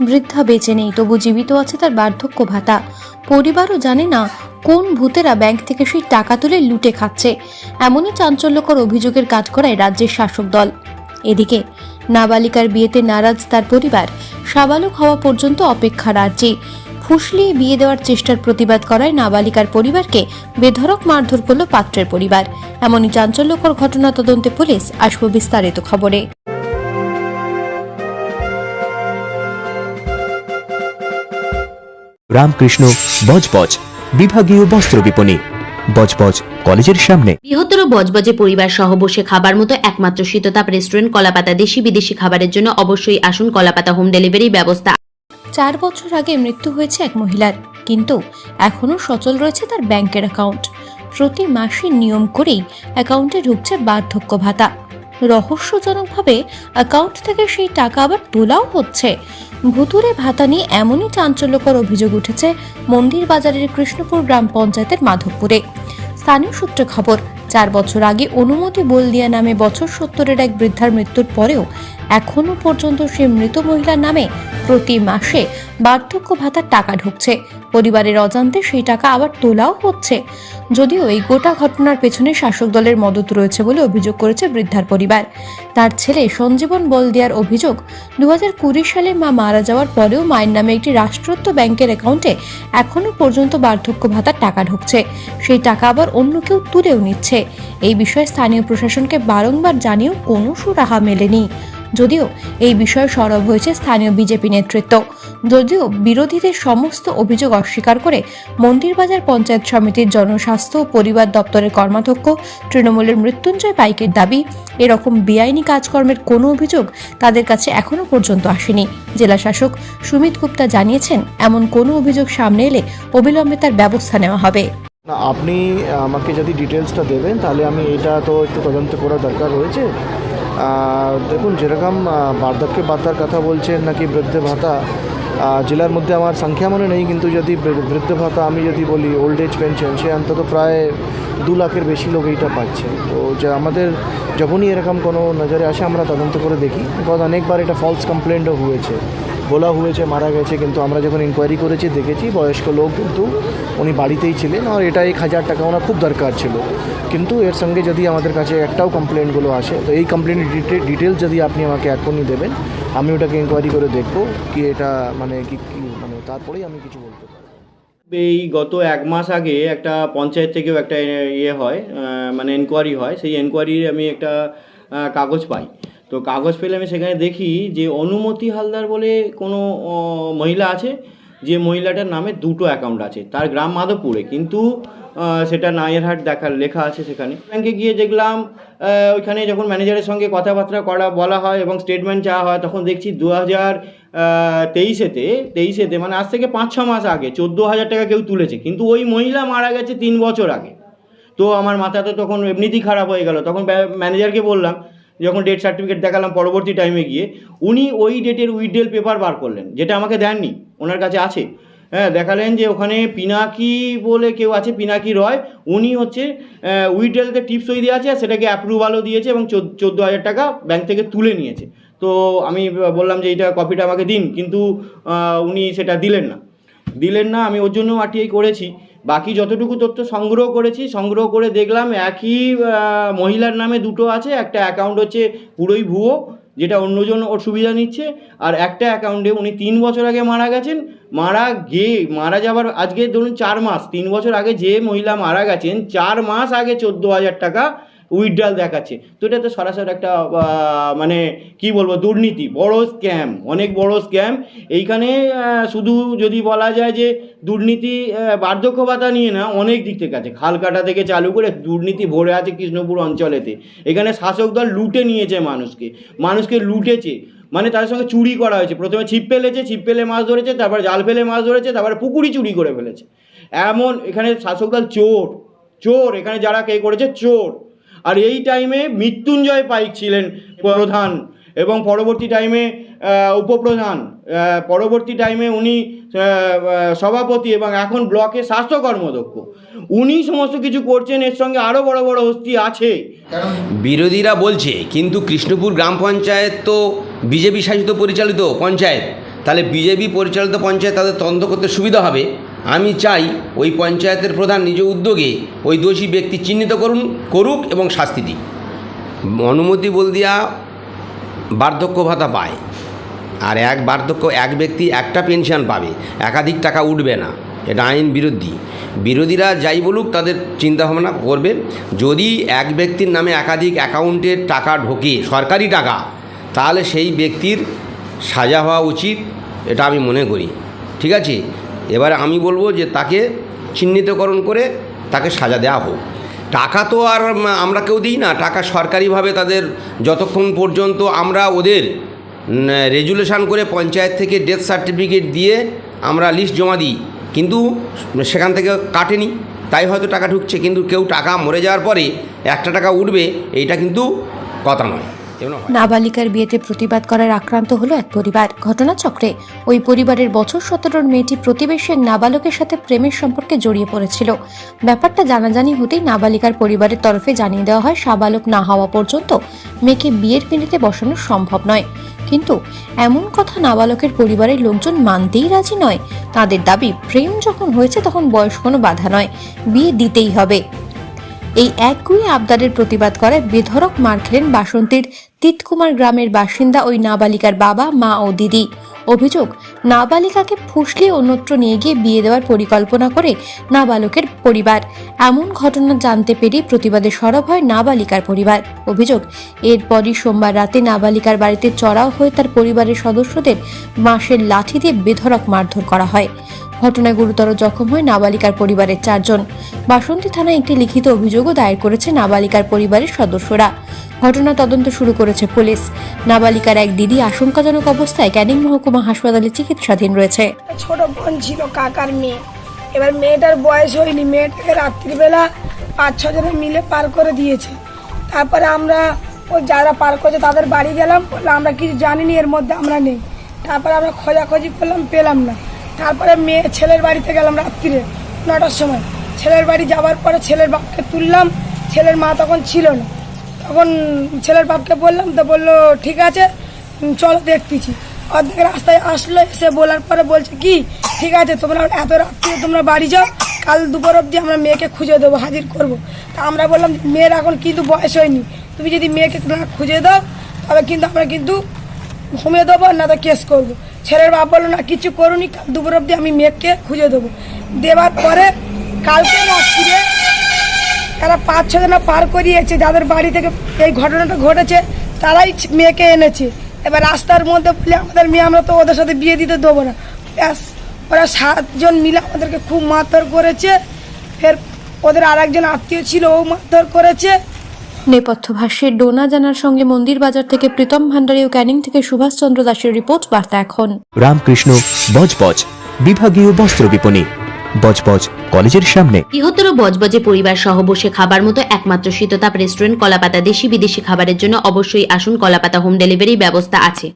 বৃদ্ধা বেঁচে নেই, তবু জীবিত আছে তার বার্ধক্য ভাতা। পরিবারও জানে না কোন ভূতেরা ব্যাংক থেকে সেই টাকা তুলে লুটে খাচ্ছে। এমনই চাঞ্চল্যকর অভিযোগের কাজ করায় রাজ্যের শাসক দল। এদিকে, নাবালিকার বিয়েতে নারাজ তার পরিবার। সাবালক হওয়া পর্যন্ত অপেক্ষা রাজ্যে ফুসলিয়ে বিয়ে দেওয়ার চেষ্টার প্রতিবাদ করায় নাবালিকার পরিবারকে বেধড়ক মারধর করল পাত্রের পরিবার। এমনই চাঞ্চল্যকর ঘটনা তদন্তে পুলিশ আসব বিস্তারিত খবরে। রামকৃষ্ণ বজবজ বিভাগীয় বস্ত্র বিপণী বজবজ কলেজের সামনে। বৃহত্তর বজবজে পরিবার সহ বসে খাবার মতো একমাত্র শীততাপ রেস্টুরেন্ট কলাপাতা দেশি বিদেশি খাবারের জন্য অবশ্যই আসুন কলাপাতা হোম ডেলিভারি ব্যবস্থা। চার বছর আগে মৃত্যু হয়েছে এক মহিলার কিন্তু এখনও সচল রয়েছে তার ব্যাংকের অ্যাকাউন্ট। প্রতি মাসে নিয়ম করেই অ্যাকাউন্টে ঢুকছে বার্ধক্য ভাতা। রহস্যজনকভাবে অ্যাকাউন্ট থেকে সেই টাকা আবার তোলাও হচ্ছে। ভুতুরে ভাতা নিয়ে এমনই চাঞ্চল্যকর অভিযোগ উঠেছে মন্দির বাজারের কৃষ্ণপুর গ্রাম পঞ্চায়েতের মাধবপুরে। স্থানীয় সূত্রে খবর, চার বছর আগে অনুমতি বলদিয়া নামে বছর সত্তরের এক বৃদ্ধার মৃত্যুর পরেও এখনও পর্যন্ত সে মৃত মহিলার নামে প্রতি মাসে বার্ধক্য ভাতার টাকা ঢুকছে। পরিবারের অজান্তে সেই টাকা আবার তোলাও হচ্ছে। যদিও এই গোটা ঘটনার পেছনে শাসক দলের মদত রয়েছে বলে অভিযোগ করেছে বৃদ্ধার পরিবার। তার ছেলে সঞ্জীবন বলদিয়ার অভিযোগ দু সালে মা মারা যাওয়ার পরেও মায়ের নামে একটি রাষ্ট্রত্ব ব্যাংকের অ্যাকাউন্টে এখনও পর্যন্ত বার্ধক্য ভাতার টাকা ঢুকছে। সেই টাকা আবার অন্য কেউ তুলেও নিচ্ছে। এই বিষয়ে স্থানীয় প্রশাসনকে বারংবার জানিয়েও কোনো সুরাহা মেলেনি। যদিও এই বিষয়ে সরব হয়েছে স্থানীয় বিজেপি নেতৃত্ব। যদিও বিরোধীদের সমস্ত অভিযোগ অস্বীকার করে মন্দিরবাজার পঞ্চায়েত সমিতির জনস্বাস্থ্য ও পরিবার দপ্তরের কর্মাধ্যক্ষ তৃণমূলের মৃত্যুঞ্জয় পাইকের দাবি, এরকম বেআইনি কাজকর্মের কোনো অভিযোগ তাদের কাছে এখনও পর্যন্ত আসেনি। জেলা শাসক সুমিত গুপ্তা জানিয়েছেন, এমন কোনো অভিযোগ সামনে এলে অবিলম্বে তার ব্যবস্থা নেওয়া হবে। না, আপনি আমাকে যদি ডিটেলসটা দেবেন, তাহলে আমি এটা তো একটু তদন্ত করার দরকার রয়েছে। দেখুন, যেরকম বার্ধক্যে ভাতার কথা বলছেন নাকি বৃদ্ধ ভাতা জেলার মধ্যে আমার সংখ্যা মনে নেই, কিন্তু যদি বৃদ্ধ ভাতা আমি যদি বলি ওল্ড এজ পেনশন সে অন্তত প্রায় দু লাখের বেশি লোক এইটা পাচ্ছে। তো যে আমাদের যখনই এরকম কোনো নজরে আসে, আমরা তদন্ত করে দেখি। বিকজ অনেকবার এটা ফলস কমপ্লেন্টও হয়েছে। বলা হয়েছে, মারা গেছে, কিন্তু আমরা যখন ইনকোয়ারি করেছি, দেখেছি, বয়স্ক লোক কিন্তু উনি বাড়িতেই ছিলেন আর এটা এক হাজার টাকা ওনার খুব দরকার ছিল। কিন্তু এর সঙ্গে যদি আমাদের কাছে একটাও কমপ্লেনগুলো আসে, তো এই কমপ্লেনের ডিটেলস যদি আপনি আমাকে এখনই দেবেন, আমি ওটাকে ইনকোয়ারি করে দেখব, কি এটা মানে কি কি মানে তারপরেই আমি কিছু বলতে পারব। এই গত এক মাস আগে একটা পঞ্চায়েত থেকেও একটা ইয়ে হয় মানে এনকোয়ারি হয়। সেই এনকোয়ারির আমি একটা কাগজ পাই। তো কাগজ পেলে আমি সেখানে দেখি যে অনুমতি হালদার বলে কোনো মহিলা আছে, যে মহিলাটার নামে দুটো অ্যাকাউন্ট আছে। তার গ্রাম মাধবপুরে। কিন্তু সেটা নায়েরহাট দেখার লেখা আছে সেখানে। ব্যাংকে গিয়ে দেখলাম ওইখানে যখন ম্যানেজারের সঙ্গে কথাবার্তা করা, বলা হয় এবং স্টেটমেন্ট চাওয়া হয়, তখন দেখছি দু হাজার তেইশেতে তেইশেতে মানে আজ থেকে পাঁচ, ছ মাস আগে, চোদ্দ হাজার টাকা কেউ তুলেছে। কিন্তু ওই মহিলা মারা গেছে তিন বছর আগে। তো আমার মাথাতে তখন এমনিতেই খারাপ হয়ে গেল। তখন ম্যানেজারকে বললাম, যখন ডেট সার্টিফিকেট দেখালাম পরবর্তী টাইমে গিয়ে, উনি ওই ডেটের উইথডেল পেপার বার করলেন, যেটা আমাকে দেননি, ওনার কাছে আছে। হ্যাঁ দেখালেন যে ওখানে পিনাকি বলে কেউ আছে, পিনাকি রয়, উনি হচ্ছে উইথডেলতে টিপস সই দেওয়া আছে আর সেটাকে অ্যাপ্রুভালও দিয়েছে এবং চোদ্দ হাজার টাকা ব্যাংক থেকে তুলে নিয়েছে। তো আমি বললাম যে এইটা কপিটা আমাকে দিন, কিন্তু উনি সেটা দিলেন না। দিলেন না, আমি ওর জন্য আরটিআই করেছি। বাকি যতটুকু তথ্য সংগ্রহ করেছি, সংগ্রহ করে দেখলাম একই মহিলার নামে দুটো আছে, একটা অ্যাকাউন্ট হচ্ছে পুরোই ভুয়ো, যেটা অন্যজন ওর সুবিধা নিচ্ছে, আর একটা অ্যাকাউন্টে উনি তিন বছর আগে মারা গেছেন, মারা গিয়ে, মারা যাবার আজকে ধরুন চার মাস, তিন বছর আগে যে মহিলা মারা গেছেন, চার মাস আগে চোদ্দ হাজার টাকা উইথড্রাল দেখাচ্ছে। তো এটা তো সরাসরি একটা মানে কি বলব, দুর্নীতি, বড় স্ক্যাম অনেক বড় স্ক্যাম এইখানে শুধু যদি বলা যায় যে দুর্নীতি বার্ধক্য ভাতা নিয়ে না, অনেক দিক থেকে আছে। খালকাটা থেকে চালু করে দুর্নীতি ভরে আছে কৃষ্ণপুর অঞ্চলেতে। এখানে শাসক দল লুটে নিয়েছে মানুষকে। মানুষকে লুটেছে। মানে তাদের সঙ্গে চুরি করা হয়েছে। প্রথমে ছিপ ফেলেছে, ছিপ ফেলে মাছ ধরেছে, তারপর জাল ফেলে মাছ ধরেছে, তারপরে পুকুরি চুরি করে ফেলেছে। এমন, এখানে শাসক দল চোর চোর, এখানে যারা কে করেছে? চোর। আর এই টাইমে মৃত্যুঞ্জয় পাইক ছিলেন প্রধান এবং পরবর্তী টাইমে উপপ্রধান। পরবর্তী টাইমে উনি সভাপতি এবং এখন ব্লকে স্বাস্থ্য কর্মদক্ষ। উনি সমস্ত কিছু করছেন, এর সঙ্গে আরও বড় বড় হস্তি আছে। বিরোধীরা বলছে, কিন্তু কৃষ্ণপুর গ্রাম পঞ্চায়েত তো বিজেপি শাসিত পরিচালিত পঞ্চায়েত। তাহলে বিজেপি পরিচালিত পঞ্চায়েত তাদের তদন্ত করতে সুবিধা হবে? আমি চাই ওই পঞ্চায়েতের প্রধান নিজ উদ্যোগে ওই দোষী ব্যক্তি চিহ্নিত করুন, করুক এবং শাস্তি দিক। অনুমতি বল দিয়া বার্ধক্য ভাতা পায়। আর এক বার্ধক্য, এক ব্যক্তি একটা পেনশন পাবে। একাধিক টাকা উঠবে না। এটা আইন বিরোধী। বিরোধীরা যাই বলুক, তাদের চিন্তাভাবনা করবে। যদি এক ব্যক্তির নামে একাধিক অ্যাকাউন্টের টাকা ঢোকে, সরকারি টাকা, তাহলে সেই ব্যক্তির সাজা হওয়া উচিত, এটা আমি মনে করি। ঠিক আছে? এবারে আমি বলব যে তাকে চিহ্নিতকরণ করে তাকে সাজা দেওয়া হোক টাকা তো আর আমরা কেউ দিই না, টাকা সরকারিভাবে তাদের যতক্ষণ পর্যন্ত আমরা ওদের রেজুলেশন করে পঞ্চায়েত থেকে ডেথ সার্টিফিকেট দিয়ে আমরা লিস্ট জমা দিই, কিন্তু সেখান থেকে কাটেনি, তাই হয়তো টাকা ঢুকছে, কিন্তু কেউ টাকা মরে যাওয়ার পরে একটা টাকা উঠবে, এইটা কিন্তু কথা নয়। নাবালিকার বিয়েতে প্রতিবাদ করার আক্রান্ত হলো এক পরিবার। ঘটনাচক্রে ওই পরিবারের বছর সতেরোর মেয়েটি প্রতিবেশী এক নাবালকের সাথে প্রেমের সম্পর্কে জড়িয়ে পড়েছিল। ব্যাপারটা জানাজানি হতেই নাবালিকার পরিবারের তরফে জানিয়ে দেওয়া হয়, সাবালক না হওয়া পর্যন্ত মেয়েকে বিয়ের পিঁড়িতে বসানো সম্ভব নয়। কিন্তু এমন কথা নাবালকের পরিবারের লোকজন মানতেই রাজি নয়। তাদের দাবি, প্রেম যখন হয়েছে তখন বয়স কোনো বাধা নয়, বিয়ে দিতেই হবে। এই একগুই আবদারের প্রতিবাদ করায় বেধড়ক মার খেলেন বাসন্তীর তিতকুমার গ্রামের বাসিন্দা ওই নাবালিকার বাবা, মা ও দিদি। অভিযোগ, নাবালিকাকে ফুসলিয়ে অন্যত্র নিয়ে গিয়ে বিয়ে দেওয়ার পরিকল্পনা করে নাবালকের পরিবার। এমন ঘটনা জানতে পেরে প্রতিবাদে সরব হয় নাবালিকার পরিবার। অভিযোগ, এরপরই সোমবার রাতে নাবালিকার বাড়িতে চড়াও হয়ে তার পরিবারের সদস্যদের বাঁশের লাঠি দিয়ে বেধড়ক মারধর করা হয়। ঘটনায় গুরুতর জখম হয় নাবালিকার পরিবারের চারজন। বাসন্তী থানায় একটি লিখিত অভিযোগও দায়ের করেছে নাবালিকার পরিবারের সদস্যরা। ঘটনা তদন্ত শুরু করেছে পুলিশ। নাবালিকার এক দিদি আশঙ্কাজনক অবস্থায় ক্যানিং মহকুমা হাসপাতালে চিকিৎসাধীন রয়েছে। ছোট বোন ছিল কাকার মেয়ে। এবার মেয়েটার বয়স হয়নি, মেয়েটাকে রাত্রিবেলা পাঁচ ছজনে মিলে পার করে দিয়েছে। তারপরে আমরা ওই যারা পার করেছে তাদের বাড়ি গেলাম আমরা কিছু জানিনি, এর মধ্যে আমরা নেই। তারপরে আমরা খোঁজাখোঁজি করলাম, পেলাম না। তারপরে মেয়ে ছেলের বাড়িতে গেলাম রাত্রিরে, নটার সময়। ছেলের বাড়ি যাওয়ার পরে ছেলের বাপকে তুললাম, ছেলের মা তখন ছিল না। তখন ছেলের বাপকে বললাম, তো বলল, ঠিক আছে চলো দেখতেছি। অর্ধেক রাস্তায় আসলো, এসে বলার পরে বলছে, কি? ঠিক আছে, তোমরা এত রাত্রে তোমরা বাড়ি যাও, কাল দুপুর অবধি আমরা মেয়েকে খুঁজে দেবো, হাজির করব। তা আমরা বললাম, মেয়ের এখন কিন্তু বয়স হয়নি, তুমি যদি মেয়েকে না খুঁজে দাও তবে কিন্তু আমরা কিন্তু ঘুমিয়ে দেবো না তো কেস করব। ছেলের বাপ বলল, না, কিছু করুনি, কাল দুপুর অবধি আমি মেয়েকে খুঁজে দেবো। দেওয়ার পরে কালকে রাত্রিরে তারা পাঁচ ছ জনা পার করিয়েছে, যাদের বাড়ি থেকে এই ঘটনাটা ঘটেছে, তারাই মেয়েকে এনেছে। এবার রাস্তার মধ্যে বলে, আমাদের মেয়ে আমরা তো ওদের সাথে বিয়ে দিতে দেবো না। ব্যাস, ওরা সাতজন মিলে আমাদেরকে খুব মারধর করেছে। ফের ওদের আর একজন আত্মীয় ছিল, ও মারধর করেছে। নেপথ্য ভাষ্যে ডোনা জানার সঙ্গে মন্দির বাজার থেকে প্রীতম ভান্ডারী ও ক্যানিং থেকে সুভাষচন্দ্র দাসের রিপোর্ট বার্তা এখন। রামকৃষ্ণ বজবজ বিভাগীয় বস্ত্র বিপণী। বজবজ কলেজের সামনে। বৃহত্তর বজবজে পরিবার সহ বসে খাবার মতো একমাত্র শীততাপ রেস্টুরেন্ট কলাপাতা দেশি বিদেশি খাবারের জন্য অবশ্যই আসুন কলাপাতা হোম ডেলিভারি ব্যবস্থা আছে।